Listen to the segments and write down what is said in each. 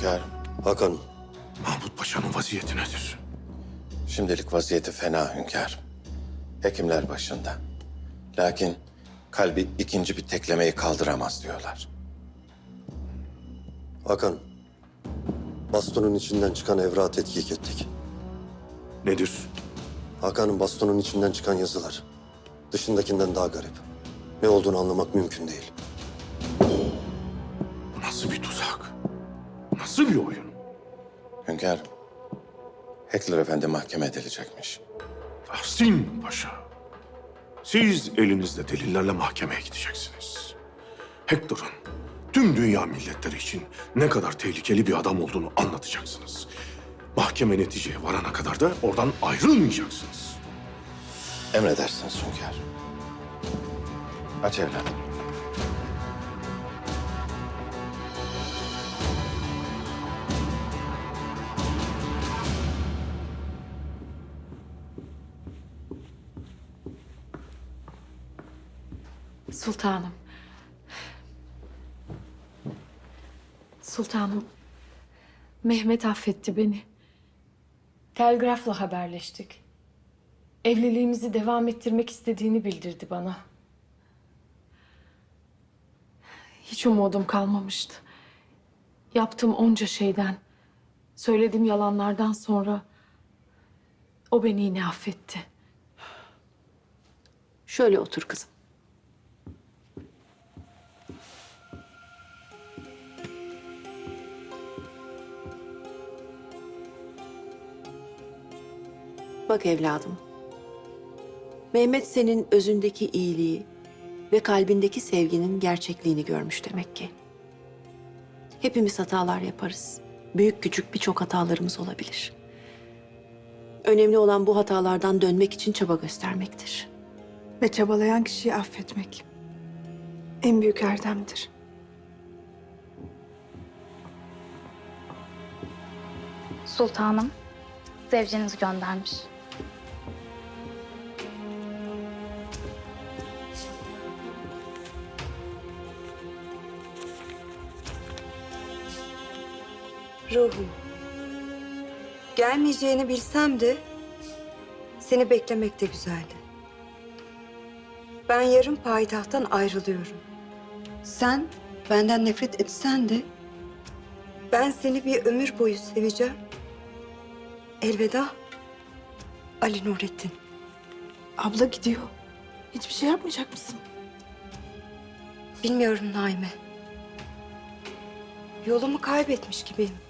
Hünkârım, Hakan'ım. Mahmut Paşa'nın vaziyeti nedir? şimdilik vaziyeti fena hünkârım. Hekimler başında. Lakin kalbi ikinci bir teklemeyi kaldıramaz diyorlar. Hakan. Bastonun içinden çıkan evrağı tetkik ettik. Nedir? Hakan'ın bastonun içinden çıkan yazılar. Dışındakinden daha garip. Ne olduğunu anlamak mümkün değil. Nasıl bir tuzak? Nasıl bir oyun? Hünkârım, Heckler Efendi mahkeme edilecekmiş. Tahsin Paşa. Siz elinizde delillerle mahkemeye gideceksiniz. Hector'ın tüm dünya milletleri için ne kadar tehlikeli bir adam olduğunu anlatacaksınız. Mahkeme neticeye varana kadar da oradan ayrılmayacaksınız. Emredersiniz hünkârım. Aç evladım. Sultanım. Sultanım. Mehmet affetti beni. Telgrafla haberleştik. Evliliğimizi devam ettirmek istediğini bildirdi bana. Hiç umudum kalmamıştı. Yaptığım onca şeyden, söylediğim yalanlardan sonra o beni yine affetti. Şöyle otur kızım. Bak evladım. Mehmet senin özündeki iyiliği ve kalbindeki sevginin gerçekliğini görmüş demek ki. Hepimiz hatalar yaparız. Büyük küçük birçok hatalarımız olabilir. Önemli olan bu hatalardan dönmek için çaba göstermektir. ve çabalayan kişiyi affetmek en büyük erdemdir. Sultanım, zevceniz göndermiş. Ruhum. Gelmeyeceğini bilsem de seni beklemek de güzeldi. Ben yarın payitahttan ayrılıyorum. Sen benden nefret etsen de ben seni bir ömür boyu seveceğim. Elveda Ali Nurettin. Abla gidiyor. Hiçbir şey yapmayacak mısın? Bilmiyorum Naime. Yolumu kaybetmiş gibiyim.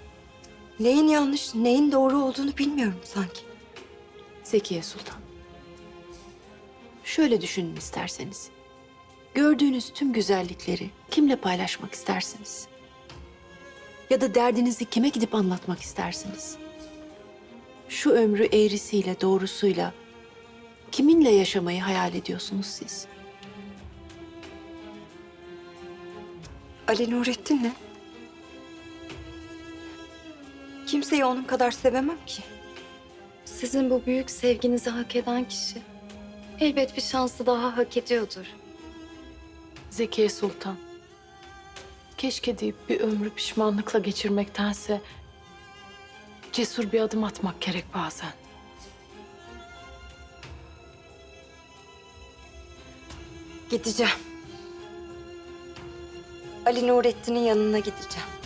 Neyin yanlış, neyin doğru olduğunu bilmiyorum sanki. Zekiye Sultan. Şöyle düşünün isterseniz. Gördüğünüz tüm güzellikleri kimle paylaşmak istersiniz? Ya da derdinizi kime gidip anlatmak istersiniz? Şu ömrü eğrisiyle doğrusuyla kiminle yaşamayı hayal ediyorsunuz siz? Ali Nurettin ne? Kimseyi onun kadar sevemem ki. Sizin bu büyük sevginizi hak eden kişi elbet bir şansı daha hak ediyordur. Zekiye Sultan. Keşke deyip bir ömrü pişmanlıkla geçirmektense cesur bir adım atmak gerek bazen. Gideceğim. Ali Nurettin'in yanına gideceğim.